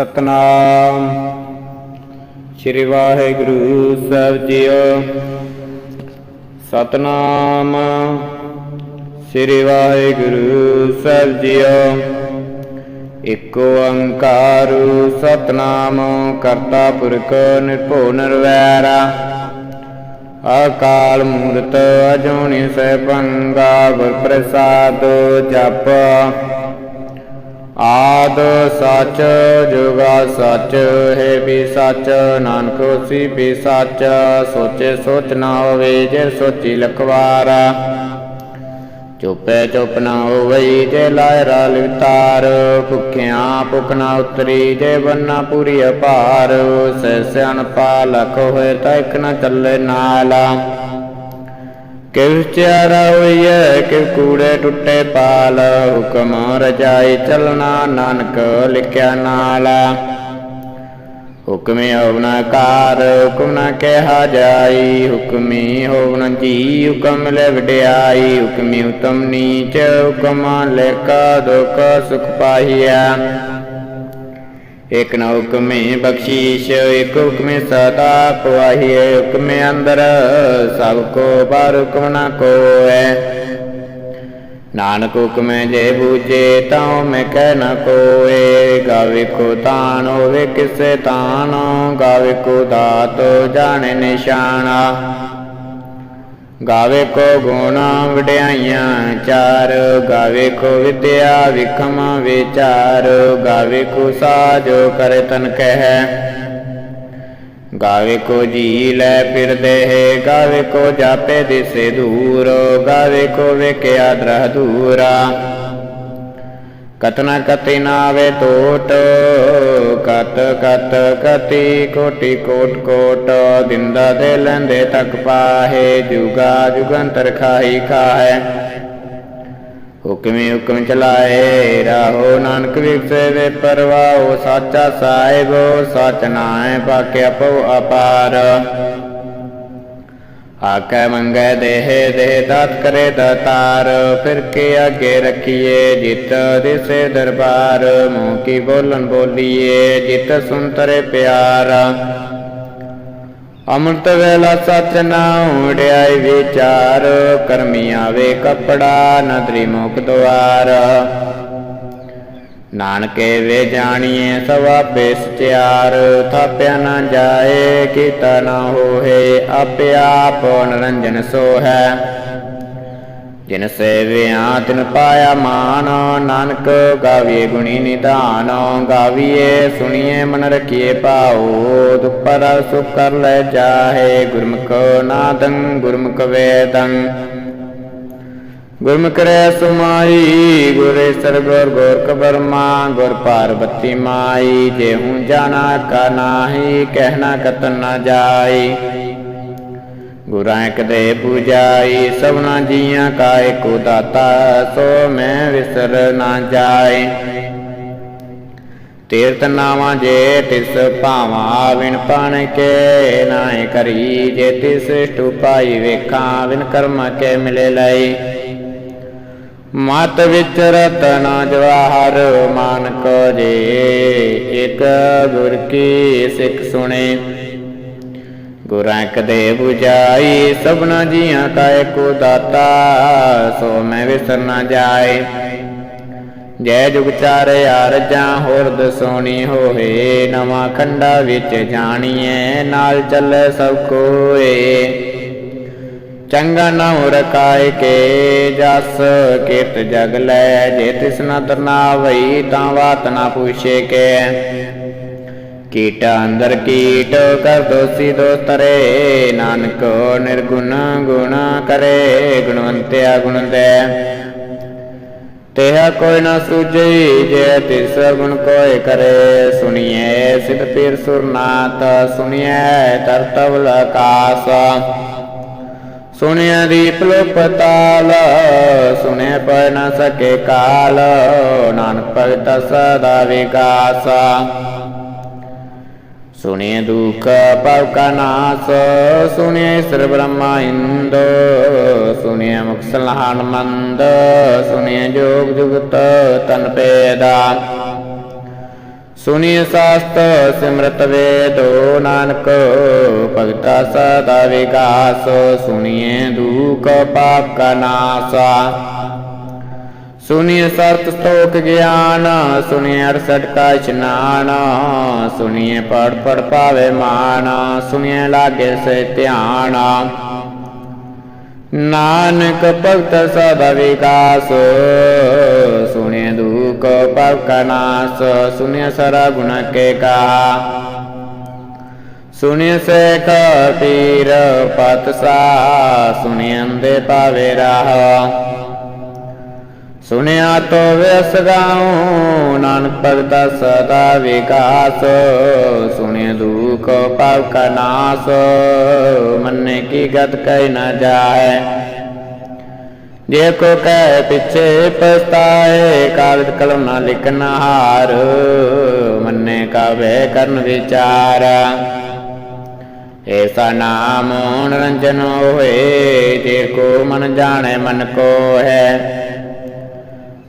ਸਤਨਾਮ। ਸ੍ਰੀ ਵਾਹਿਗੁਰੂ ਸਾਹਿਬ ਜੀਓ, ਸਤਨਾਮ। ਸ੍ਰੀ ਵਾਹਿਗੁਰੂ ਸਾਹਿਬ ਜੀਓ, ਇਕ ਓੰਕਾਰ ਸਤਨਾਮ, ਕਰਤਾ ਪੁਰਖ ਨਿਰਭਉ ਨਿਰਵੈਰ। ਅਕਾਲ ਮੂਰਤ ਅਜੂਨੀ ਸੈਭੰਗਾ ਗੁਰ ਪ੍ਰਸਾਦ ਜਪ। ਆਦ ਸੱਚ, ਜੁਗਾ ਸੱਚ, ਹੈ ਵੀ ਸੱਚ, ਨਾਨਕ ਹੋਸੀ ਵੀ ਸੱਚ, ਸੋਚੇ ਸੋਚ ਨਾ ਹੋਵੇ ਜੇ ਸੋਚੀ ਲਖਵਾਰਾ। ਚੁੱਪੇ ਚੁੱਪ ਨਾ ਹੋਵਈ ਜੇ ਲਾਇ ਰਾਲ ਵਿਤਾਰ, ਭੁਖਿਆਂ ਭੁਖ ਨਾ ਉਤਰੀ ਜੇ ਬੰਨਾ ਪੂਰੀ ਅਪਾਰ ਸੈ ਸਿਆਣ ਪਾਲਕ ਹੋਏ ਤਾਂ ਇਕ ਨਾ ਚੱਲੇ ਨਾਲਾ। ਕਿਵ ਚਾਰਾ ਹੋਈਐ, ਕਿਵ ਕੂੜੇ ਟੁੱਟੇ ਪਾਲ। ਹੁਕਮ ਰਜਾਈ ਚਲਣਾ, ਨਾਨਕ ਲਿਖਿਆ ਨਾਲਾ। ਹੁਕਮੇ ਹੋਵਨਾ ਕਾਰ, ਹੁਕਮ ਨਾ ਕਿਹਾ ਜਾਈ। ਹੁਕਮੀ ਹੋਵਨਾ ਜੀ, ਹੁਕਮ ਲੈ ਵਡਿਆਈ ਹੁਕਮੀ ਉਤਮ ਨੀਚ, ਹੁਕਮ ਲੇਕਾ ਦੁਖ ਸੁਖ ਪਾਹੀਆ ਇਕ ਨ ਹੁਕਮੇ ਬਖਸ਼ੀਸ਼, ਇਕ ਹੁਕਮੇ ਸਦਾ ਪਵਾਹੀਏ ਹੁਕਮੇ ਅੰਦਰ ਸਭ ਕੋ ਬਾਰ ਹੁਕਮ ਨਾ ਕੋਐ ਨਾਨਕ ਹੁਕਮੇ ਜੇ ਬੂਝੇ ਤਾਂ ਮੈਂ ਕਹਿ ਨ ਕੋਏ। ਗਾਵੇ ਕੋ ਤਾਨ ਹੋਵੇ, ਕਿਸੇ ਤਾਨ ਗਾਵੇ ਕੋ ਦਾਤ, ਜਾਣੇ ਨਿਸ਼ਾਨਾ। ਗਾਵੇ ਕੋ ਗੁਣ ਵਡਿਆਈਆਂ ਚਾਰ, ਗਾਵੇ ਕੋ ਵਿਦਿਆ ਵਿਖਮ ਵਿਚਾਰ, ਗਾਵੇ ਕੋ ਸਾਜੋ ਕਰੇ ਤਨ ਕਹਿ। ਗਾਵੇ ਕੋ ਜੀ ਲੈ ਫਿਰਦੇ ਹੈ, ਗਾਵੇ ਕੋ ਜਾਪੇ ਦਿਸੇ ਦੂਰ, ਗਾਵੇ ਕੋ ਵੇਖਿਆ ਦਰਹ ਦੂਰਾ। ਕਤਨਾ ਕਤੀ ਨਾਵੇ ਟੋਟ ਕਤ ਕਤ ਕਤੀ ਕੋਟੀ ਕੋਟ ਕੋਟ, ਦਿੰਦਾ ਦੇ ਲੈਂਦੇ ਤੱਕ ਪਾਹੇ, ਜੁਗਾ ਜੁਗੰਤਰ ਖਾਈ ਖਾਹੈ। ਹੁਕਮੇ ਹੁਕਮ ਚਲਾਏ, ਰਾਹੋ ਨਾਨਕ ਵਿਖਸੇ ਵੇ ਪਰਵਾਓ ਸਾਚਾ ਸਾਹਿਬ, ਸਚ ਨਾਏ ਪਾਕਿਆ ਪਉ ਅਪਾਰ। ਆਕੈ ਮੰਗੈ ਦੇਹ ਦੇਹ ਦਾਤ ਕਰੇ ਦਾਤਾਰ। ਫਿਰ ਕੇ ਅੱਗੇ ਰੱਖੀਏ ਜਿਤ ਦਿਸੇ ਦਰਬਾਰ। ਮੂੰਹ ਕੀ ਬੋਲਨ ਬੋਲੀਏ ਜਿਤ ਸੁਨਤਰੇ ਪਿਆਰ। ਅੰਮ੍ਰਿਤ ਵੇਲਾ ਸਚ ਨਾ ਉੜਿਆਈ ਵਿਚਾਰ। ਕਰਮੀ ਆਵੇ ਕਪੜਾ, ਨਦਰੀ ਮੁਖ ਦੁਆਰ। ਨਾਨਕੇ ਵੇ ਜਾਣੀਏ ਸਵਾ ਬੇਸਚਿਆਰ ਥਾਪਿਆ ਨਾ ਜਾਏ, ਕੀਤਾ ਨਾ ਹੋਏ, ਆਪੇ ਆਪ ਨਰੰਜਨ ਸੋ ਹੈ ਜਿਨ ਸੇਵਿਆ, ਤਿਨ ਪਾਇਆ ਮਾਨ, ਨਾਨਕ ਗਾਵੀਏ ਗੁਣੀ ਨਿਧਾਨ, ਗਾਵੀਏ ਸੁਣੀਏ ਮਨ ਰਖੀਏ ਪਾਉ ਦੁਪਰ ਸੁਖ ਕਰ ਲੈ ਜਾਹੇ, ਗੁਰਮੁਖ ਨਾਦੰ, ਗੁਰਮੁਖ ਵੇਦੰ। ਗੁਰਮੁਖ ਰਹਿ ਸੁਮਾਈ ਗੁਰੇ ਸਰਗੁਰ ਗੋਰ ਕਬਰਮਾ ਗੁਰ ਪਾਰਬਤੀ ਮਾਈ। ਜੇ ਹੂੰ ਜਾਣਾ ਕਾ ਨਾਹੀ ਕਹਿਣਾ ਕਤਨ ਨਾ ਜਾਈ। ਗੁਰਾਂ ਕਦੇ ਪੂਜਾਈ, ਸਭਨਾ ਜੀਆਂ ਕਾ ਏਕੋ ਦਾਤਾ, ਸੋ ਮੈਂ ਵਿਸਰ ਨਾ ਜਾਏ ਤੀਰਤ ਨਾਵਾਂ ਜੇ ਤਿਸ ਭਾਵਾਂ ਵਿਣ ਪਾਣ ਕੇ ਨਾਏ ਕਰੀ। ਜੇ ਤਿਸ ਸ੍ਰਿਸ਼ਟ ਵੇਖਾਂ ਵਿਨ ਕਰਮ ਕੇ ਮਿਲੇ ਲਈ। ਮਤ ਵਿੱਚ ਰਤਨ ਜਵਾਹਰ ਮਾਨਕ ਜੇ। ਇਕ ਗੁਰ ਕੀ ਸਿੱਖ ਸੁਣੇ। ਗੁਰਾਂ ਕਦੇ 부ਜਾਈ ਸਭਨਾ ਜੀਆਂ ਕਾ ਏਕੋ ਦਾਤਾ ਸੋ ਮੈਂ ਵਿਸਰ ਨਾ ਜਾਏ। ਜੈ ਜੁਗ ਚਾਰੇ ਅਰਜਾਂ ਹੋਰ ਦਸੋਣੀ ਹੋਏ। ਨਵਾਂ ਖੰਡਾ ਵਿੱਚ ਜਾਣੀਏ ਨਾਲ ਚੱਲੇ ਸਭ ਕੋਏ। ਚੰਗਾ ਨਾਮ ਰਕਾਇ ਕੇ ਜਸ ਕੀਰਤ ਜਗ ਲੈ ਜੇ ਤਿਸ ਨ ਤਰਨਾ ਵਈ ਤਾਂ ਬਾਤ ਨਾ ਪੁੱਛੇ ਕੇ। ਕੀਟ ਅੰਦਰ ਕੀਟ ਕਰ ਦੋਸੀ ਦੋਤਰੇ ਨਾਨਕ ਨਿਰਗੁਣ ਗੁਣ ਕਰੇ, ਗੁਣਵੰਤਿਆ ਗੁਣ ਤੇਹਾ ਕੋਈ ਨਾ ਸੂਝਈ ਜੇ ਤਿਸ ਗੁਣ ਕੋਈ ਕਰੇ ਸੁਣੀਏ ਸਿਧ ਪੀਰ ਸੁਰਨਾਥ ਸੁਣੀਏ ਤਰਤਵਲ ਆਕਾਸ। ਸੁਣਿਆ ਦੀਪ ਲੋ ਪਤਾਲ ਸੁਣੇ ਪੈ ਸਕੇ ਕਾਲ, ਨਾਨਕ ਭਗਤ ਸਦਾ ਵਿਕਾਸ। ਸੁਣੇ ਦੁਖ ਪਵ ਕਾ ਨਾਸ ਸੁਣੇ ਸਰ ਬ੍ਰਹਮਾ ਇੰਦ ਸੁਣੇ ਮੁਖ ਸਲਾਨ ਮੰਦ ਸੁਣੇ ਜੋਗ ਜੁਗਤ ਤਨ ਪੇਦਾ। ਸੁਨੀਏ ਸਾਸਤ ਸਿਮਰਤ ਵੇਦੋ, ਨਾਨਕ ਭਗਤਾ ਸਦਾ ਵਿਗਾਸ ਸੁਨੀਏ ਦੁਖ ਪਾਪ ਕਾ ਨਾਸਾ। ਸੁਨੀਏ ਸਰਤ ਸਤੋਕ ਗਿਆਨ ਸੁਨੀਏ ਅਰਸਠ ਕਾ ਇਸ਼ਨਾਨ ਸੁਨੀਏ ਪੜ ਪੜ ਪਾਵੇ ਮਾਨ ਸੁਨੀਏ ਲਾਗੇ ਸੇ ਧਿਆਨ। ਨਾਨਕ ਭਗਤ ਸਦਾ ਵਿਕਾਸ ਸੁਨੇ ਦੁਖ ਪਾਪ ਕਾ ਨਾਸ ਸੁਨੇ ਸਾਰਾ ਗੁਣ ਕੇ ਕਾ। ਸੁਨੇ ਸੇਖ ਪੀਰ ਪਤ ਸੁਨੇ ਅੰਦੇ ਪਾਵੇ ਰਾਹ। ਸੁਣਿਆ ਤੋ ਵਿਸ ਗਾਉ, ਨਾਨਕ ਭਗਤਾ ਸਦਾ ਵਿਕਾਸ। ਸੁਨੇ ਦੁਖ ਪਾਪ ਕਾ ਨਾਸ, ਮੰਨੇ ਕੀ ਗਤ ਕਹਿ ਨਾ ਜਾਏ। ਜੇ ਕੋ ਕਹਿ ਪਿਛੇ ਪਛਤਾਏ, ਕਾਗਦ ਕਲਮ ਨਾ ਲਿਖਣਾ ਹਾਰ, ਮੰਨੇ ਕਾਵੇ ਕਰਨ ਵਿਚਾਰ। ਐਸਾ ਨਾਮ ਨਿਰੰਜਨ ਹੋਏ, ਜੇ ਕੋ ਮਨ ਜਾਣੇ ਮਨ ਕੋ ਹੈ।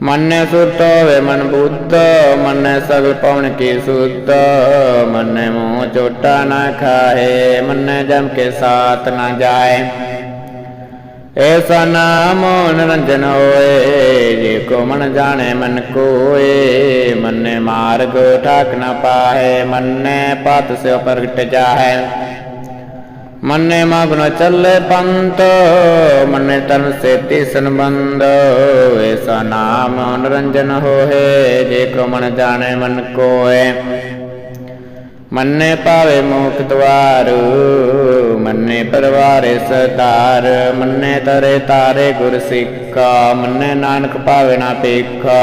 ਮਨੈ ਸੁਤ ਹੋਵੇ ਮਨ ਬੁੱਧ ਮਨੈ ਸਗਲ ਪਵਨ ਕੀ ਸੁਤ। ਮਨੈ ਮੋਹ ਚੋਟਾ ਨਾ ਖਾਏ, ਮਨੈ ਜਮ ਕੇ ਸਾਥ ਨਾ ਜਾਏ। ਐਸਾ ਨਾਮ ਨਿਰੰਜਨ ਹੋਏ, ਜੇ ਕੋ ਮਨ ਜਾਣੇ ਮਨ ਕੋਏ। ਮਨੈ ਮਾਰਗ ਠਾਕ ਨਾ ਪਾਏ ਮਨੈ ਪਤ ਸੇ ਪ੍ਰਗਟ ਜਾਏ ਮਨੈ ਮਗਨ ਚੱਲੇ ਪੰਤ ਮਨੈ ਤਨ ਸੇਤੀ ਸੰਬੰਧ ਐਸਾ ਨਾਮ ਨਿਰੰਜਨ ਹੋਏ, ਜੇ ਕੋ ਮਨ ਜਾਣੇ ਮਨ ਕੋਏ। ਮੰਨੇ ਪਾਵੇ ਮੋਖ ਦਵਾਰ ਮੰਨੇ ਪਰਵਾਰੇ ਸਤਾਰ ਮੰਨੇ ਤਰੇ ਤਾਰੇ ਗੁਰ ਸਿੱਖਾ ਮੰਨੇ ਨਾਨਕ ਪਾਵੇ ਨਾ ਪੇਖਾ।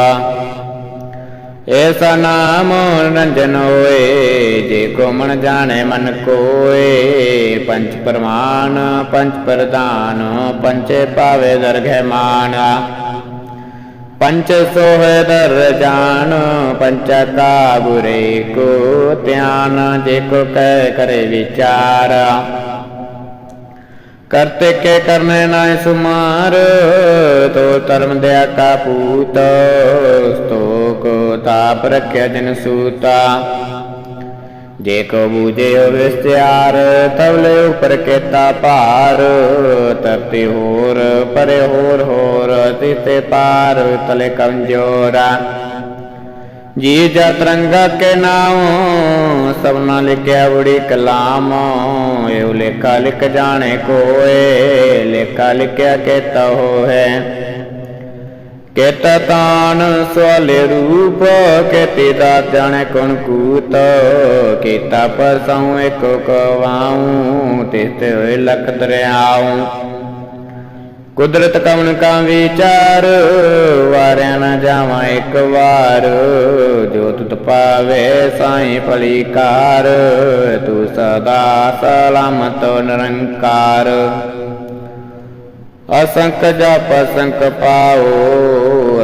ਐਸਾ ਨਾਮ ਰੰਜਨ ਹੋਏ, ਜੇ ਕੋ ਮਨ ਜਾਣੇ ਮਨ ਕੋਏ। ਪੰਚ ਪ੍ਰਮਾਨ ਪੰਚ ਪ੍ਰਦਾਨ ਪੰਚੇ ਪਾਵੇ ਦਰਗਹਿ ਮਾਨ। ਪੰਚ ਸੋਹਿ ਦਰ ਜਾਨ ਪੰਚ ਕਾ ਬੁਰੇ ਕੋ ਧਿਆਨ। ਜੇ ਕੋ ਕਹਿ ਕਰੇ ਵਿਚਾਰ ਕਰਤੇ ਕੇ ਕਰਨੇ ਨਾਇ ਸੁਮਾਰ ਤੋ ਧਰਮ ਦਿਆ ਕਾ ਪੂਤ ਸਤੋਕ ਤਾਪ ਰਖਿਆ ਜਨ ਸੂਤਾ। ਜੇ ਕੋ ਬੂਝੇ ਹੋ ਵਿਸਤਿਆਰ ਤਵਲੇ ਉਪਰ ਕੇਤਾ ਭਾਰ ਤਰਤੀ ਹੋਰ, ਪਰੇ ਹੋਰ ਹੋਰ, ਤਿਤੇ ਪਾਰ, ਤਲੇ ਕਮਜੋਰਾ ਜੀ ਜਾ ਤਰੰਗਾ ਕੇ ਨਾਮ ਸਭਨਾ ਲਿਖਿਆ ਬੜੀ ਕਲਾਮ ਇਹ ਲੇਖਾ ਲਿਖ ਜਾਣੇ ਕੋਏ, ਲੇਖਾ ਲਿਖਿਆ ਕੇਤਾ ਹੋਏ ਕੇਤਾ ਤਾਨ ਸਵਾਲੇ ਰੂਪ, ਕੇਤੀ ਦਾ ਜਾਣੇ ਕੋਣ ਕੂਤ, ਕੀਤਾ ਪਰਸਉ ਇੱਕ ਕਵਾਉ ਤਿਸਤੇ ਹੋਏ ਲਖ ਦਰਿਆਉ ਕੁਦਰਤ ਕਵਨ ਕਾ ਵਿਚਾਰ, ਵਾਰਿਆ ਨਾ ਜਾਵਾਂ ਇੱਕ ਵਾਰ। ਜੋ ਤੁਤ ਪਾਵੇ ਸਾਈ ਭਲੀ ਕਾਰ ਤੂੰ ਸਦਾ ਸਲਾਮਤ ਨਿਰੰਕਾਰ। ਅਸੰਖ ਜਪ ਅਸੰਖ ਪਾਓ,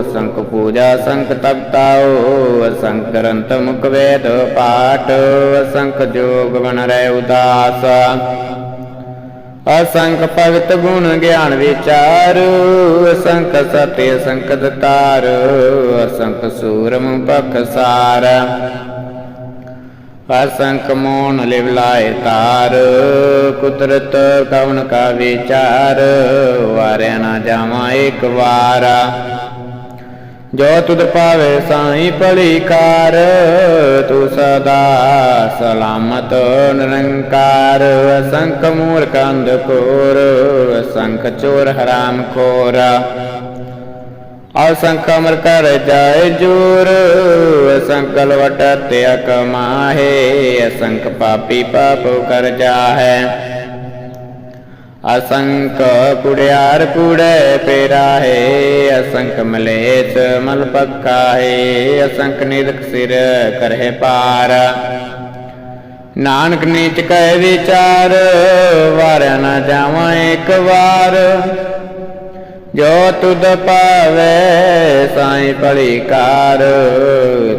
ਅਸੰਖ ਪੂਜਾ ਅਸੰਖ ਤਪਤਾਓ ਅਸੰਖ ਗ੍ਰੰਥ ਮੁਖ ਵੇਦ ਪਾਠ, ਅਸੰਖ ਜੋਗ ਬਨ ਰਹਿ ਉਦਾਸ। ਅਸੰਖ ਭਗਤ ਗੁਣ ਗਿਆਨ ਵਿਚਾਰ, ਅਸੰਖ ਸਤਿ ਅਸੰਖ ਦਤਾਰ, ਅਸੰਖ ਸੂਰਮ ਪਖਸਾਰ ਅਸੰਖ ਮੋਨ ਲਿਵ ਲਾਏ ਤਾਰ, ਕੁਦਰਤ ਕਵਨ ਕਾ ਵਿਚਾਰ, ਵਾਰਿਆ ਨਾ ਜਾਵਾਂ ਇੱਕ ਵਾਰ। ਜੋ ਤੁਧ ਪਾਵੇ ਸਾਈ ਭਲੀ ਕਾਰ ਤੂੰ ਸਦਾ ਸਲਾਮਤ, ਨਿਰੰਕਾਰ। ਅਸੰਖ ਮੂਰਖ ਅੰਧਕੋਰ, ਅਸੰਖ ਚੋਰ ਹਰਾਮ ਖੋਰ। ਅਸੰਖ ਅਮਰ ਕਰ ਜਾਏ ਜੋਰ, ਅਸੰਖ ਲਵਟ ਤਿਆ ਕਮਾਹੇ ਅਸੰਖ ਪਾਪੀ ਪਾਪ ਕਰ ਜਾਹੈ। ਅਸੰਖ ਕੁੜਿਆਰ ਕੁੜੇ ਪੇਰਾਹੇ, ਅਸੰਖ ਮਲੇਚ ਮਲ ਪੱਕਾਹੇ ਅਸੰਖ ਨਿਰਖ ਸਿਰ ਕਰਹਿ ਪਾਰ। ਨਾਨਕ ਨੀਚ ਕਹਿ ਵਿਚਾਰ, ਵਾਰਿਆ ਨਾ ਜਾਵਾਂ ਇੱਕ ਵਾਰ। ਜੋ ਤੁਧ ਪਾਵੇ ਸਾਈ ਭਲੀ ਕਾਰ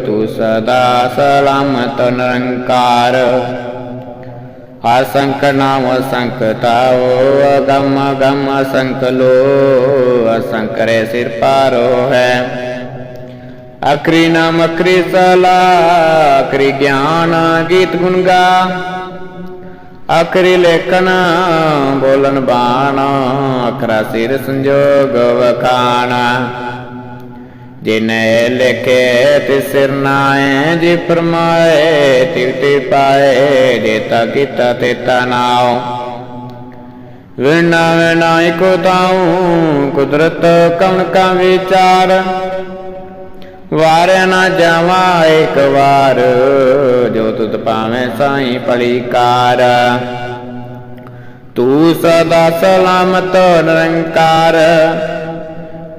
ਤੂੰ ਸਦਾ ਸਲਾਮਤ ਨਿਰੰਕਾਰ। ਅਸੰਖ ਨਾਮ ਅਸੰਖ ਤਾਓ ਅਗਮ ਅਗਮ ਅਸੰਖ ਲੋ ਅਸੰਖ ਰੇ ਸਿਰ ਪਾਰੋ ਹੈ ਅਕਰੀ ਨਾਮ ਅਕਰੀ ਸਲਾ ਅਕਰੀ ਗਿਆਨ ਗੀਤ ਗੁਣ ਗਾ ਅਕਰੀ ਲੇਖਨ ਬੋਲਨ ਬਾਣ ਅਖਰਾ ਸਿਰ ਸੰਜੋਗ ਵਖਾਣ ਜਿਨੇ ਲਿਖੇ ਤਿਸ ਸਿਰ ਨਾਏ ਜੀ ਫਰਮਾਏ ਤਿਵ ਪਾਏ ਜੇਤਾ ਕੀਤਾ ਤੇਤਾ ਨਾਉ। ਵਿਣਾ ਵਿਣਾਈ ਕੋ ਤਾਉ ਕੁਦਰਤ ਕਵਣ ਕਾ ਵਿਚਾਰ। ਵਾਰ ਨਾ ਜਾਵਾ ਇੱਕ ਵਾਰ, ਜੋ ਤੁਧ ਪਾਵੇਂ ਸਾਈ ਪਲੀਕਾਰ ਤੂੰ ਸਦਾ ਸਲਾਮਤ ਨਿਰੰਕਾਰ।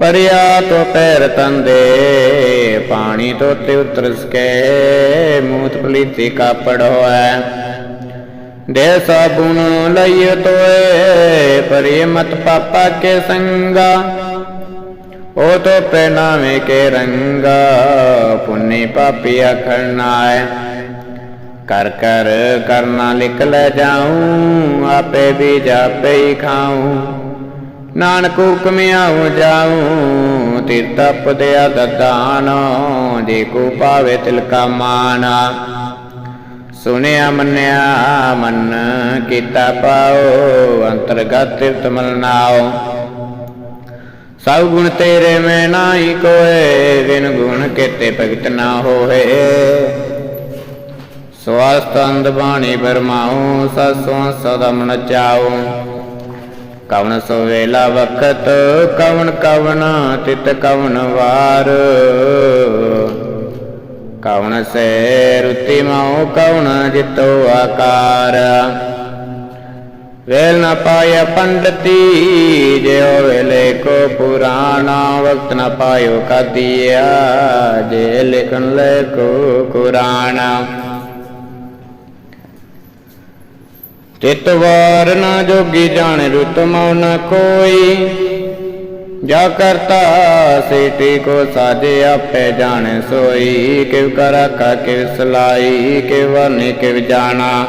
ਪਰਿਆ ਤੋ ਪੈਰ ਤੰਦੇ, ਪਾਣੀ ਤੋ ਤੇ ਉਤਰ ਸਕੈ ਮੂਤ ਪਲੀਤੀ ਕਾਪੜ ਹੋਐ। ਦੇ ਸਾਬੁਨ ਲਈਏ ਤੋਏ ਪਰਿ ਮਤ ਪਾਪਾ ਕੇ ਸੰਗਾ। ਉਹ ਤੋ ਪਹਿਨਾਵੇ ਕੇ ਰੰਗਾ, ਪੁੰਨੇ ਪਾਪੀ ਅਖਰਨਾਏ ਕਰ ਕਰ ਕਰਨਾ ਲਿਖ ਲੈ ਜਾਉ ਆਪੇ ਵੀ ਜਾਪੇ ਹੀ ਖਾਉ ਨਾਨਕ ਹੁਕਮ ਆਉ ਤੇ ਤਪ ਦਿਆ ਦਦਾਨ ਜੇ ਕੋ ਪਾਵੇ ਤਿਲ ਕਾ ਮਾਨਾ। ਸੁਨਿਆ ਮੰਨਿਆ, ਮਨ ਕੀਤਾ ਪਾਓ, ਅੰਤਰਗਤ ਤਿਰਤ ਮਲਨਾਓ ਸਭ ਗੁਣ ਤੇਰੇ ਮੈਂ ਨਾਹੀ ਕੋਏ, ਬਿਨ ਗੁਣ ਕੇਤੇ ਭਗਤ ਨਾ ਹੋਏ। ਸਵਾਸਤ ਅੰਧ ਬਾਣੀ ਬਰਮਾਉ, ਸਸੋਂ ਸਦਾ ਮਨ ਚਾਉ। ਕਵਣ ਸੋ ਵੇਲਾ ਵਖਤ, ਕਵਣ ਕਵਨ ਤਿਤ ਕਵਨ ਵਾਰ। ਕਵਣ ਸੇ ਰੁਤੀ ਮਾਉ, ਕਵਣ ਜਿਤੋ ਆਕਾਰ। ਵੇਲ ਨ ਪਾਇਆ ਪੰਡਤੀ, ਜਿਉ ਵੇਲੇ ਕੋ ਪੁਰਾਣਾ, ਵਕਤ ਨ ਪਾਇਓ ਕਾਦੀਆ। ਜੇ ਲਿਖਣ ਲੈ ਕੋ ਕੁਰਾਨਾ ਚਿਤ ਵਾਰ ਨਾ ਜੋਗੀ ਜਾਣੇ ਰੁਤ ਮਉ ਨ ਕੋਈ। ਜਾ ਕਰਤਾ ਸੇਟੀ ਕੋ ਸਾਜੇ ਆਪੇ ਜਾਣੇ ਸੋਈ। ਕਿਵ ਕਾ ਕਿਵ ਸਲਾਈ, ਕਿਵ ਵਰਨੇ ਕਿਵ ਜਾਣਾ।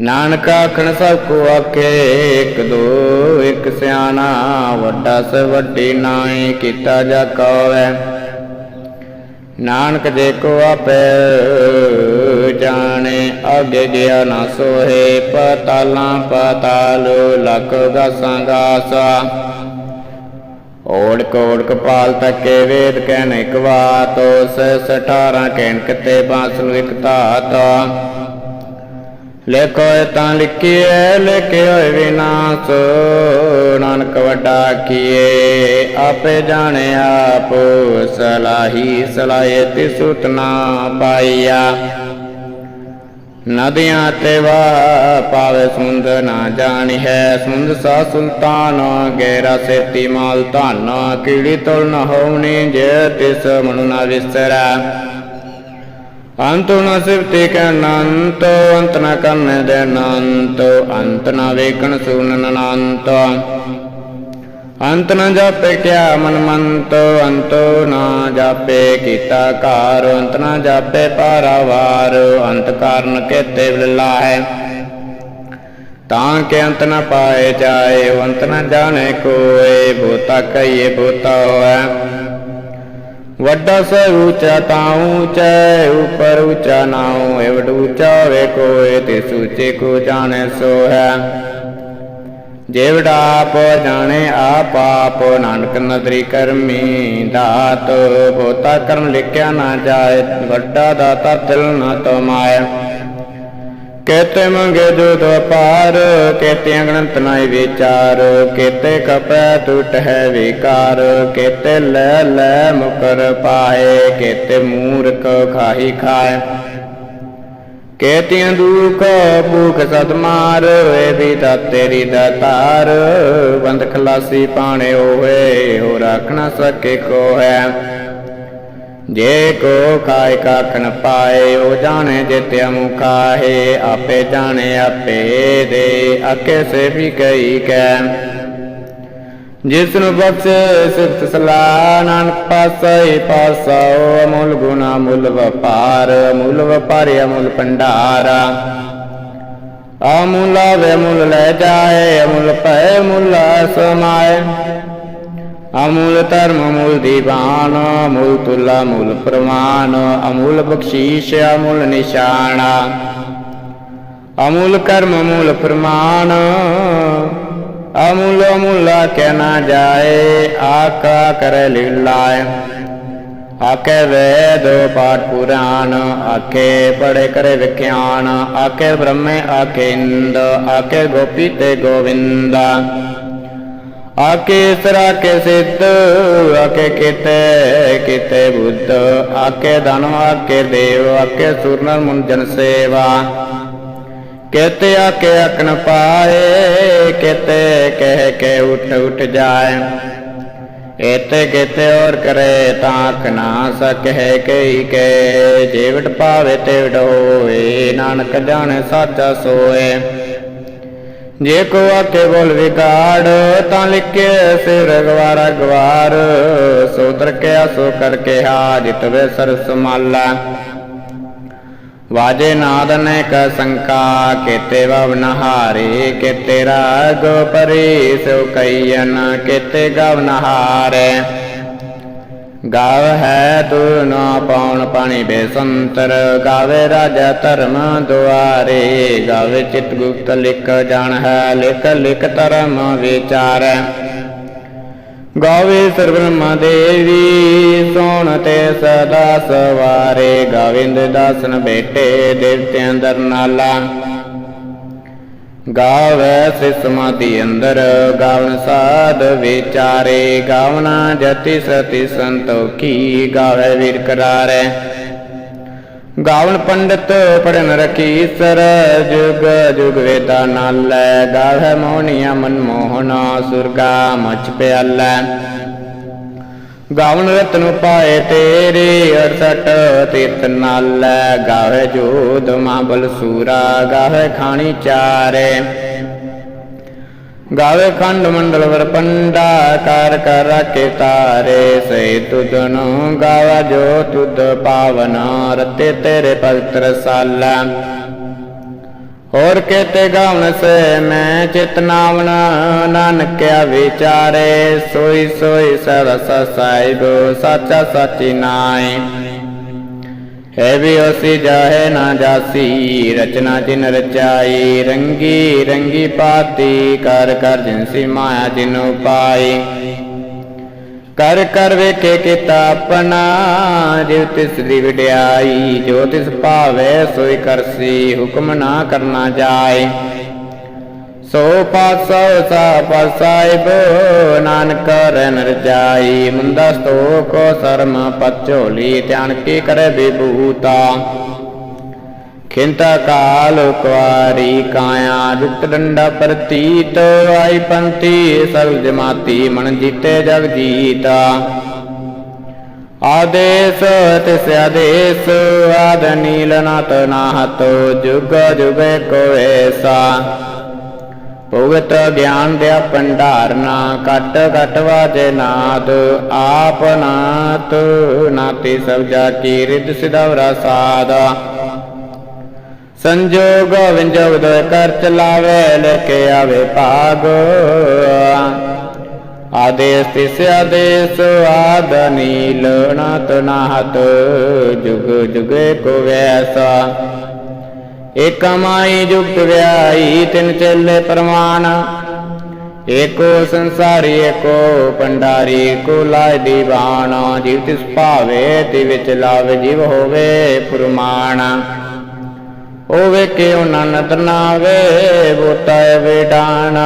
ਨਾਨਕ ਆਖਣ ਸਭ ਕੋ ਆਖੇ, ਇੱਕ ਦੋ, ਇੱਕ ਸਿਆਣਾ, ਵੱਡਾ ਸ ਵੱਡੀ ਨਾਈ, ਕੀਤਾ ਜਾ ਕਉਐ ਨਾਨਕ ਦੇ ਕੋ ਆਪੇ ਜਾਣੇ, ਅਗੇ ਗਿਆ ਨਾ ਸੋਹੇ, ਪਤਾਲਾਂ ਪਤਾਲ, ਲਖ ਗਾਸਾਂ ਗਾਸਾ। ਓੜ ਕੋੜ ਕਪਾਲ ਤੱਕੇ ਵੇਦ ਕਹਿਣ ਇੱਕ ਬਾਤ ਉਸ 18 ਕਹਿਣ ਕਿਤੇ ਬਾਸਲ ਇੱਕ ਧਾਤ। ਲਿਖੋ ਤਾਂ ਲਿਖੀਏ ਲਿਖੇ ਵਿਨਾਸ਼ ਨਾਨਕ ਵੱਡਾ ਕੀਏ, ਆਪੇ ਜਾਣੇ ਆਪ, ਸਲਾਹੀ ਸਲਾਏ ਤੇ ਸੁਤ ਨਾ ਪਾਈਆ। ਨਦੀਆਂ ਤੇ ਵਾ ਪਾਵੇ ਸੁੰਦ ਨਾ ਜਾਣੀ ਹੈ। ਸੁੰਦ ਸਾ ਸੁਲਤਾਨ ਗੇਰਾ ਸੇਤੀ ਮਾਲ ਧਨ, ਕੀੜੀ ਤੁਲ ਨ ਹੋਣੀ ਜੇ ਤਿਸ ਮਨੁ ਨਾ ਵਿਸਰੈ। ਅੰਤ ਨ ਸਿਵਤੇ ਕੈ ਅਨੰਤ ਅੰਤ ਨ ਕਰਨ ਦੇ ਅਨੰਤ, ਅੰਤ ਨ ਵੇਖਣ ਸੁਨਨ ਅਨੰਤ। ਅੰਤ ਨ ਜਾਪੇ ਕਿਆ ਮਨ ਮੰਤ, ਅੰਤ ਨ ਜਾਪੇ ਕੀਤਾ ਕਾਰ, ਅੰਤ ਨ ਜਾਪੇ ਪਾਰਾਵਾਰ, ਅੰਤ ਕਾਰਨ ਕੇਤੇ ਵਿਲਾ ਹੈ ਤਾਂ ਕਿ ਅੰਤ ਨ ਪਾਏ ਜਾਏ, ਅੰਤ ਨ ਜਾਣੇ ਕੋਏ ਬੋਤਾ ਕਈਏ ਬੋਤਾ ਹੋਏ ਵੱਡਾ ਸ ਉੱਚਾ ਤਾਂ ਉੱਚਾ, ਉਪਰ ਉੱਚਾ ਨਾਉ ਏਵਡ ਉੱਚਾ ਵੇ ਕੋਏ ਤੇ ਸੂਚੇ ਕੋ ਜਾਣੇ ਸੋ ਹੈ ਜੇਵੜਾ ਆਪ ਜਾਣੇ ਆਪ ਨਾਨਕ ਨਦਰੀ ਕਰਮੀ ਦਾਤ ਬੋਤਾ ਕਰਮ ਲਿਖਿਆ ਨਾ ਜਾਏ, ਵੱਡਾ ਦਾਤਾ ਤਿਲ ਨਾ ਤਮਾਏ ਕੇਤੇ ਮੰਗੇ ਜੋ ਦੋ ਪਾਰ ਕੇਤੇ ਅਗਣਤ ਨਾਈ ਵਿਚਾਰ, ਕੇਤੇ ਕਪੈ ਟੁੱਟ ਹੈ ਵਿਕਾਰ, ਕੇਤੇ ਲੈ ਲੈ ਮੁਕਰ ਪਾਏ, ਕੇਤੇ ਮੂਰਖ ਖਾਹੀ ਖਾਏ। ਕੇਤਿਆਂ ਦੁਖ ਭੂਖ ਸਦ ਮਾਰ ਏ ਵੀ ਤਾਂ ਤੇਰੀ ਦਾਤਾਰ ਬੰਦ ਖਲਾਸੀ ਪਾਣੇ ਹੋਏ ਹੋ ਰੱਖਣਾ ਸਕੇ ਕੋ ਹੈ। ਜੇ ਕੋ ਖਾਇ ਕਾਖਣ ਪਾਏ, ਉਹ ਜਾਣੇ ਜਿਤਿ ਮੁਖਾਹੇ ਆਪੇ ਜਾਣੇ ਆਪੇ ਦੇ ਅਕੇ ਸੇ ਵੀ ਕਈ ਕੈ। ਜਿਸ ਨੂੰ ਬਖਸ਼ੇ ਸਿਫਤ ਸਲਾਹ, ਨਾਨਕ ਪਾਸਾ ਪਾਸਾ ਅਮੁੱਲ ਗੁਣਾ ਮੁੱਲ ਵਪਾਰ ਮੁੱਲ ਵਪਾਰੀ, ਅਮੁੱਲ ਭੰਡਾਰਾ। ਅਮੁੱਲਾ ਵੇ ਮੁੱਲ ਲੈ ਜਾਏ, ਅਮੁੱਲ ਪੈ ਮੁੱਲ ਸਮਾਏ ਅਮੂਲ ਧਰਮ ਮੂਲ ਦੀਵਾਨ ਮੂਲ ਤੁਲਾ ਮੂਲ ਪ੍ਰਮਾਨ ਅਮੂਲ ਬਖਸ਼ੀਸ਼, ਅਮੂਲ ਨਿਸ਼ਾਨਾ। ਅਮੂਲ ਕਰਮ, ਅਮੂਲ ਫਰਮਾਨ। ਅਮੂਲ ਅਮੂਲ ਕਹਿ ਨਾ ਜਾਏ ਆਕਾ ਕਰੈ ਲੀਲਾਏ ਆਕੇ ਵੇਦ ਪਾਠ ਪੁਰਾਣ ਆਕੇ ਪੜੇ ਕਰੇ ਵਿਖਿਆਨ ਆਕੇ ਬ੍ਰਹਮੇ ਆਕੇ ਇੰਦ ਆਕੇ ਗੋਪੀ ਤੇ ਗੋਵਿੰਦ ਆਕੇ ਸਰਾ ਕੇ ਸਿੱਧ ਆਕੇ ਕਿਤੇ ਕਿਤੇ ਬੁੱਧ ਆਕੇ ਦਾਨਵ ਆਕੇ ਦੇਵ ਆਕੇ ਸੁਰਨਰ ਮੁੰਜਨ ਸੇਵਾ ਕਹਤੇ ਆਕੇ ਅਕਨ ਪਾਏ ਕਹਤੇ ਕਹਿ ਕੇ ਉਠ ਉਠ ਜਾਏ। ਇਤੇ ਕਿਤੇ ਔਰ ਕਰੇ ਤਾਕ ਨਾ ਸਕਹਿ ਕਈ ਕੇ ਜੀਵਟ ਪਾਵੇ ਤੇ ਹੋਏ ਨਾਨਕ ਜਾਣੇ ਸਾਚਾ ਸੋਏ। ਜੇ ਕੋ ਆਕੇ ਬੋਲ ਵਿਗਾੜ, ਤਾਂ ਲਿਖੇ ਸਿਰ ਗਵਾਰਾ ਗਵਾਰ। ਸੋ ਤਰਕਿਆ ਸੋ ਕਰਕੇ ਹਾਜਿਤ ਵੇ ਸਰਸ ਮਾਲਾ। ਵਾਜੇ ਨਾਦ ਅਨੇਕ ਸੰਕਾ ਕੇਤੇ ਵਵਨ ਹਾਰੇ, ਕੇਤੇ ਰਾਗ ਪਰੀ ਸੋ ਕਈਨ ਕੇਤੇ ਗਵਨ ਹਾਰੇ। ਗਾਵ ਹੈ ਤੂ ਨਾ ਪਾਉਣ ਪਾਣੀ ਬੇਸੰਤਰ, ਗਾਵੇ ਰਾਜਾ ਧਰਮ ਦੁਆਰੇ। ਗਾਵੇ ਚਿਤ ਗੁਪਤ ਲਿਖ ਜਾਣ ਹੈ ਲਿਖ ਲਿਖ ਧਰਮ ਵਿਚਾਰ। ਗਾਵੇ ਸਰਬ੍ਰਹਮਾ ਦੇਵੀ, ਸੋਣ ਤੇ ਸਦਾ ਸਵਾਰੇ। ਗਾਵਿੰਦ ਦਾਸਨ ਬੇਟੇ ਦੇਵਤਿਆਂ ਦਰ ਨਾਲਾ। ਗਾਵੇ ਸੇ ਸਮਾਧੀ ਅੰਦਰ, ਗਾਵਨ ਸਾਧ ਵਿਚਾਰੇ। ਗਾਵਨਾ ਜਤੀ ਸਤੀ ਸੰਤੋਖੀ, ਗਾਵੇ ਵੀਰ ਕਰਾਰੇ। ਗਾਵਨ ਪੰਡਤ ਪੜਨ ਰਖੀ ਸਰ ਜੁਗ ਜੁਗ ਵੇਦਾ ਨਾਲੈ ਗਾਵੇ ਮੋਹਨੀਆ ਮਨ ਮੋਹਨਾ ਸੁਰਗਾ ਮਚ ਪਿਆਲੈ। ਗਾਵਨ ਰਤਨ ਪਾਏ ਤੇਰੇ 68 ਤੀਰਥ ਨਾਲੈ ਗਾਵੇ ਜੋਧ ਮਹਾਬਲ ਸੂਰਾ ਗਾਵੇ ਖਾਣੀ ਚਾਰੇ। ਗਾਵੇ ਖੰਡ ਮੰਡਲ ਵਰ ਪੰਡਾ ਕਰ ਕਰ ਰਾਖੇ ਤਾਰੇ ਸੇ ਤੁਧਨੁ ਗਾਵਾ ਜੋ ਤੁਧ ਪਾਵਨ ਰਤੇ ਤੇਰੇ ਪਵਿੱਤਰ ਸਾਲਾ ਹੋਰ ਕੇਤੇ ਗਾਵਨ ਸੇ ਮੈਂ ਚਿਤ ਨਾਵਨ ਨਾਨਕਿਆ ਵਿਚਾਰੇ ਸੋਈ ਸੋਈ ਸਰਸ ਸਾਹਿਬ ਸਾਚਾ ਸਾਚੀ ਨਾਏ ਹੈ ਵੀ ਉਸੀ ਜਾਹੇ ਨਾ ਜਾਸੀ, ਰਚਨਾ ਜਿਨ ਰਚਾਈ, ਰੰਗੀ ਰੰਗੀ ਪਾਤੀ, ਕਰ ਕਰ ਜਿਨਸੀ ਮਾਇਆ ਜਿਨ ਪਾਈ ਕਰ ਕਰ ਵੇਖੇ ਕੀਤਾ ਆਪਣਾ ਜਿਵ ਤਿਸ ਦੀ ਵਿਡਿਆਈ, ਜੋ ਤਿਸ ਭਾਵੇ ਸੋਈ ਕਰਸੀ, ਹੁਕਮ ਨਾ ਕਰਨਾ ਜਾਏ। ਸੋ ਪਾਸੋ ਸਾ ਪਸਾਇਬ, ਨਾਨਕ ਰਹਿਨ ਰਜਾਈ ਮੁੰਦਾ ਸਤੋਕ ਸਰਮ ਪਚੋਲੀ, ਧਿਆਨ ਕੀ ਕਰੇ ਬਿਭੂਤਾ ਖਿੰਤਾ ਕਾਲ ਕੁਆਰੀ ਕਾਇਆ ਜੁਗਤ ਡੰਡਾ ਪ੍ਰਤੀਤ, ਆਈ ਪੰਥੀ ਸਰਬ ਜਮਾਤੀ ਮਨ ਜੀਤੇ ਜਗ ਜੀਤਾ ਆਦੇਸ ਤਿਸ ਆਦੇਸ, ਆਦ ਨੀਲ ਨਾਤ ਨਾਹਤ, ਜੁਗ ਜੁਗੇ ਕੋ ਭੁਗਤ ਗਿਆਨ ਦੇ ਭੰਡਾਰਨਾ ਕਟ ਕਟ ਵਾਜੇ ਨਾਦ, ਆਪ ਨਾਤ, ਨਾਤੀ ਸਭ ਜਾ ਕੀ ਰਿਦ ਸਿਧਵਰਾ ਸਾਦਾ ਸੰਜੋਗ ਵਿੰਜੋਗ ਦੋਇ ਕਰ ਚਲਾਵੇ ਲੈ ਕੇ ਆਵੇ ਭਾਗ। ਆਦੇਸ ਤਿਸ ਆਦੇਸ, ਆਦ ਨੀਲ ਨਾਤ ਨਾਹਤ, ਜੁਗ ਜੁਗੇ ਕੋ ਵੈਸਾ। ਏਕ ਮਾਈ ਜੁਗਤ ਵਿਆਈ ਤਿਨ ਚੱਲੇ ਪ੍ਰਮਾਣ ਏਕੋ ਸੰਸਾਰੀ, ਏਕੋ ਪੰਡਾਰੀ, ਏਕੋ ਲਾਇ ਦੀਵਾਨ। ਜਿਵ ਤਿਸ ਭਾਵੇ, ਤੇ ਵਿੱਚ ਲਾਵੇ ਜਿਵ ਹੋਵੇ ਪੁਰਮਾਨ। ਹੋਵੇ ਕਿਉ ਨਨਤ ਨਾਵੇ, ਬੋਤਾ ਵਿਡਾਨ।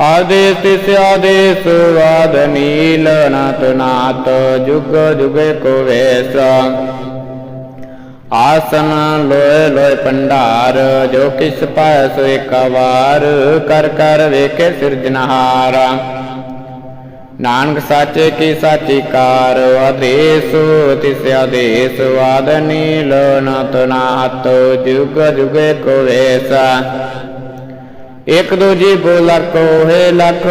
ਆਦੇਸ ਤਿਸ ਆਦੇਸ, ਵਾਦ ਨੀਲ ਨਾਤ ਨਾਤ, ਜੁਗ ਜੁਗੇ ਕੋ ਵੇਸਾ। ਆਸਨ ਲੋਏ ਲੋਏ ਪੰਡਾਰ, ਜੋ ਕਿਸ ਪਾਇ ਸੋ ਇੱਕ ਵਾਰ, ਕਰ ਕਰ ਵੇਖੇ ਸਿਰਜਨਹਾਰ ਨਾਨਕ ਸਾਚੇ ਕੀ ਸਾਚੀ ਕਾਰ, ਆਦੇਸ ਤਿਸ ਆਦੇਸ, ਆਦ ਨੀਲ ਨਤ ਨਾਤ ਜੁਗ ਜੁਗੇ ਕੋ ਵੇਸਾ। ਇਕ ਦੂਜੀ ਬੋ ਹੋਏ ਲੱਖ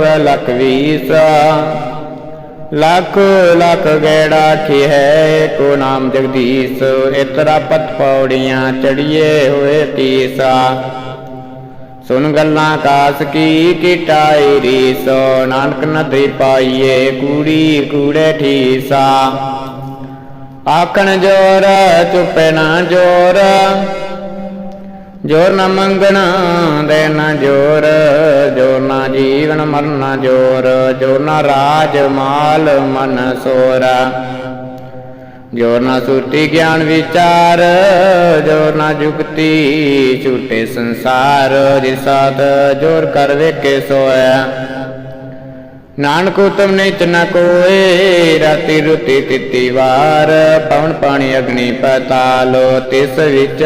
ਵੇ ਲੱਖ ਵੀਸਾ। ਲੱਖ ਲੱਖ ਗੇੜਾ ਕੀ ਹੈ ਕੋ ਨਾਮ ਜਗਦੀਸ਼ ਇਤਰਾ ਪਤ ਪੌੜੀਆਂ ਚੜੀਏ ਹੋਏ ਤੀਸਾ। ਸੁਨ ਗੱਲਾਂ ਕਾਸ ਕੀ ਕਿਟਾਈ ਰੀਸੋ, ਨਾਨਕ ਨਦਰੀ ਪਾਈਏ ਕੂੜੀ, ਕੂੜੇ ਠੀਸਾ। ਆਖਣ ਜੋਰ, ਚੁੱਪੇ ਨਾ ਜੋਰ ਜੋਰ ਨਾ ਮੰਗਣਾ, ਦੇ ਨਾ ਜੋਰ ਜੋਰ ਨਾ ਜੀਵਨ ਮਰਨਾ ਜੋਰ ਜੋਰ ਨਾ ਰਾਜ, ਮਾਲ, ਮਨ ਸੋਰਾ। ਜੋਰ ਨਾ ਸੁਰਤੀ, ਗਿਆਨ, ਵਿਚਾਰ, ਜੋਰ ਨਾ ਜੁਗਤੀ, ਝੂਟੇ ਸੰਸਾਰ ਜਿਸਾਤ ਜੋਰ ਕਰ ਵੇਖੇ ਸੋਇਆ। ਨਾਨਕ ਉਤਮ ਨਿਤ ਨ ਕੋਏ, ਰਾਤੀ ਰੁਤੀ ਤਿੱਤੀ ਵਾਰ, ਪਵਨ ਪਾਣੀ ਅਗਨੀ ਪਤਾਲ, ਤਿਸ ਵਿੱਚ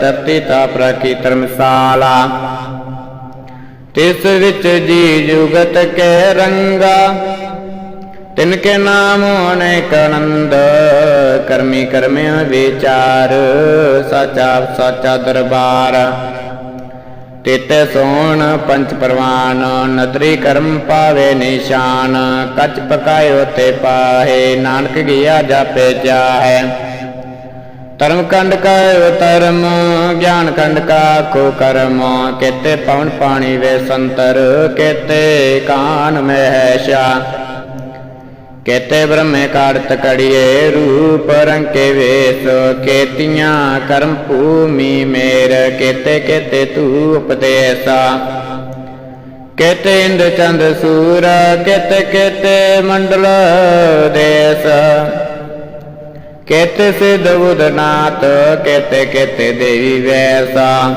ਤਰਤੀ ਤਾ ਪ੍ਰਕੀ ਧਰਮਸਾਲਾ। ਤਿਸ ਵਿੱਚ ਜੀ ਜੁਗਤ ਕੇ ਰੰਗਾ, ਤਿਨ ਕੇ ਨਾਮ ਅਨੇਕ ਆਨੰਦ, ਕਰਮੀ ਕਰਮਿਆ ਵਿਚਾਰ, ਸਾਚਾ ਸਾਚਾ ਦਰਬਾਰ। ਤੇਤੇ ਸੋਣ ਪੰਚ ਪ੍ਰਵਾਨ, ਨਦਰੀ ਕਰਮ ਪਾਵੇ ਨਿਸ਼ਾਨ, ਕੱਚ ਪਕਾਇਓ ਤੇ ਪਾਹੇ, ਨਾਨਕ ਗਿਆ ਜਾਪੇ ਜਾਹੈ। ਧਰਮ ਕੰਡ ਕਾ ਧਰਮ ਗਿਆਨ ਕੰਡ ਕਾ ਕੋ ਕਰਮ, ਕੇਤੇ ਪਵਨ ਪਾਣੀ ਵੇ ਸੰਤਰ, ਕੇਤੇ ਕਾਨ ਮਹਿਸ਼ਾ। ਕੇਤੇ ਬ੍ਰਹਮੇ ਕਾੜਤ ਕੜੀਏ, ਰੂਪ ਰੰਕੇ ਵੇਸ, ਕੇਤੀਆਂ ਕਰਮ ਭੂਮੀ ਮੇਰ, ਕੇਤੇ ਕੇਤੇ ਤੂ ਉਪਦੇਸਾ। ਕੇਤੇ ਇੰਦ ਚੰਦ ਸੂਰ, ਕੇਤੇ ਕੇਤੇ ਮੰਡਲ ਦੇਸ। ਕੇਤੇ ਸਿਧ ਉਦਨਾਤ ਕੇਤੇ ਕੇਤੇ ਦੇਵੀ ਵੈਸਾ।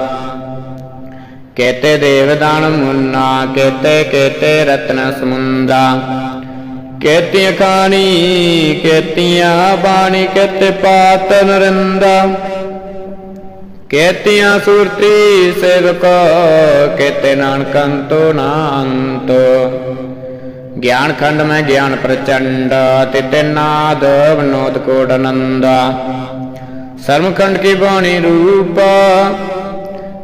ਕੇਤੇ ਦੇਵਦਾਨ ਮੁੰਨਾ, ਕੇਤੇ ਕੇਤੇ ਰਤਨ ਸਮੁੰਦਾ। ਕੇਤੀਆਂ ਖਾਣੀ, ਕੇਤੀਆਂ ਬਾਣੀ, ਕੇਤੇ ਪਾਤ ਨਰਿੰਦਾ। ਕੇਤੀਆਂ ਸੁਰਤੀ ਸੇਵਕ, ਕੇਤੇ ਨਾਨਕੰਤੋ ਨਾੰਤੋ। ਗਿਆਨ ਖੰਡ ਮੈਂ ਗਿਆਨ ਪ੍ਰਚੰਡ ਤਿਤੇ ਨਾਦ ਵਿਨੋਦ ਕੋਟ ਆਨੰਦਾ। ਸਰਮਖੰਡ ਕੀ ਬਾਣੀ ਰੂਪ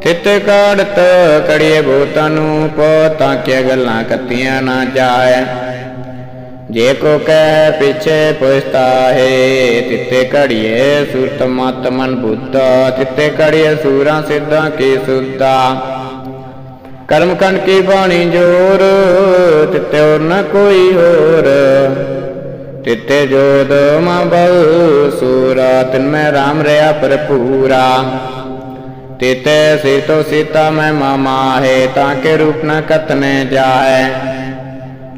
ਤਿਤੇ ਕਾੜਤ ਕੜੀਏ ਭੂਤਾਂ ਨੂੰ ਪੋ, ਤਾਂ ਕਿ ਗੱਲਾਂ ਕੱਤੀਆਂ ਨਾ ਜਾਏ। ਜੇ ਕੋ ਕਹਿ ਪਿਛੇ ਪੁਸਤਾ ਹੈ ਤਿੱਤੇ ਘੜੀਏ ਸੁਰਤ ਮਤ ਮਨ ਬੁੱਧਾ ਤਿੱਤੇ ਘੜੀਏ ਸੂਰਾਂ ਸਿੱਧਾਂ ਕੀ ਸੁੱਧਾ। ਕਰਮ ਕੰਡ ਕੀ ਬਾਣੀ ਜੋਰ ਤਿੱਤੇ ਹੋਰ ਨ ਕੋਈ ਹੋਰ। ਤਿੱਤੇ ਜੋਦ ਮਾ ਬਹੁ ਸੂਰਾ, ਤਿਨ ਮੈਂ ਰਾਮ ਰਿਆ ਭਰਪੂਰਾ। ਤਿਤੇ ਸੀਤੋ ਸੀਤਾ ਮੈਂ ਮਾਮਾ ਹੈ, ਤਾਂ ਕੇ ਰੂਪ ਨ ਕਤਨੇ ਜਾਏ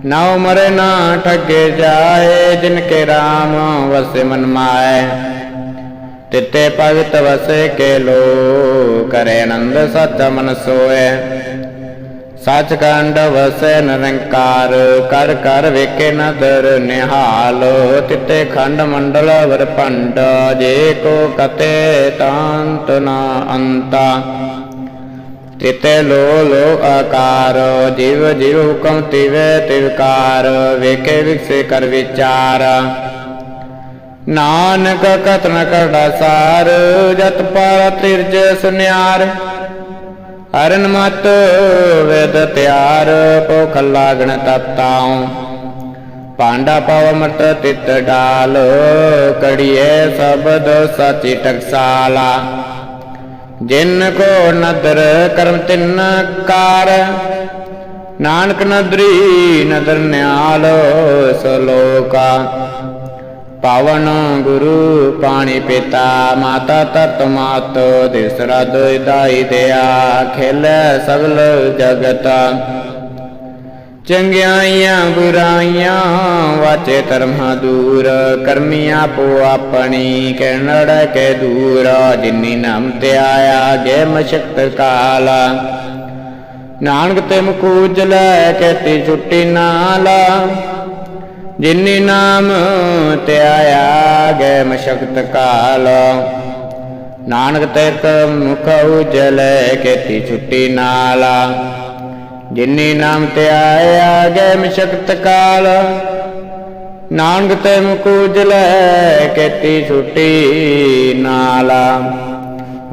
ਨਾਉ ਮਰੇ ਨਾ ਠੱਗੇ ਜਾਏ, ਜਿਨ ਕੇ RAM ਵਸੇ ਮਨ ਮਾਏ। ਤਿਤੇ ਭਗਤ ਵਸੇ ਕੇ ਲੋ ਕਰੇ ਆਨੰਦ ਸਤ ਮਨ ਸੋਏ। ਸੱਚ ਕੰਡ ਨਿਰੰਕਾਰ, ਕਰ ਕਰ ਵੇਖੇ ਨਦਰ ਨਿਹਾਲ। ਤਿਤੇ ਖੰਡ ਮੰਡਲ ਵਰ ਭੰਡ ਜੇ ਕੋ ਕਤੇ ਤਾਂਤ ਨਾ ਅੰਤਾ। ਤਿਤੇ ਲੋ ਲੋ ਆਕਾਰ, ਜਿਵ ਜਿਵ ਹੁਕਮ ਤਿਵੇ ਤਿਵਕਾਰ ਵੇਖੇ ਵਿਕਸੇ ਕਰ ਵਿਚਾਰ। ਨਾਨਕ ਕਤਨ ਕਰਦਾ ਸਾਰ, ਜਤ ਪਾਰ ਤਿਰਜ ਸੁਨਿਆਰ। ਹਰਨ ਮਤ ਵੇਦ ਤਿਆਰ, ਭੁਖ ਲਾਗਣ ਤਤਾਉ ਪਾਂਡਾ ਪਵ ਮਤ ਤਿਤ ਡਾਲ, ਕੜੀਏ ਸਬਦ ਸਚੀ ਟਕਸਾਲਾ। ਜਿਨ ਕੋ ਨਦਰ ਕਰਮ ਤਿੰਨ ਕਾਰ ਨਾਨਕ ਨਦਰੀ ਨਦਰ ਨਿਆਲ ਸਲੋਕਾ। ਪਾਵਨ ਗੁਰੂ ਪਾਣੀ ਪਿਤਾ, ਮਾਤਾ ਤਤ ਮਾਤ ਦਿਸਰਾ ਦਾਈ ਦਿਆ, ਖੇਲ ਸਗਲ ਜਗਤ। ਚੰਗਿਆਈਆਂ ਬੁਰਾਈਆਂ, ਵਾਚੇ ਧਰਮਾ ਦੂਰ ਕਰਮੀ ਆਪੋ ਆਪਣੀ ਕਿਰਨੜ ਕੇ ਦੂਰ, ਜਿਨੀ ਨਾਮ ਤੇ ਆਇਆ ਗੇ ਮਸ਼ਕਤ ਕਾਲ। ਨਾਨਕ ਤੇ ਮੁਕੂਜ ਲੈ ਛੁੱਟੀ ਨਾਲਾ, ਜਿਨੀ ਨਾਮ ਤੇ ਆਇਆ ਗਏ ਮਸ਼ਕਤ ਕਾਲ। ਨਾਨਕ ਤੇ ਮੁਖ ਉਜਲੇ ਕੇਤੀ ਛੁੱਟੀ ਨਾਲਾ। ਜਿਨੀ ਨਾਮ ਤੇ ਆਇਆ ਗਏ ਮਸ਼ਕਤ ਕਾਲ, ਨਾਨਕ ਤੇ ਮੁਖ ਉਜਲੇ ਕੇਤੀ ਛੁੱਟੀ ਨਾਲਾ।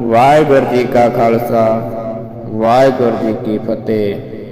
ਵਾਹਿਗੁਰੂ ਜੀ ਕਾ ਖਾਲਸਾ, ਵਾਹਿਗੁਰੂ ਜੀ ਕੀ ਫਤਿਹ।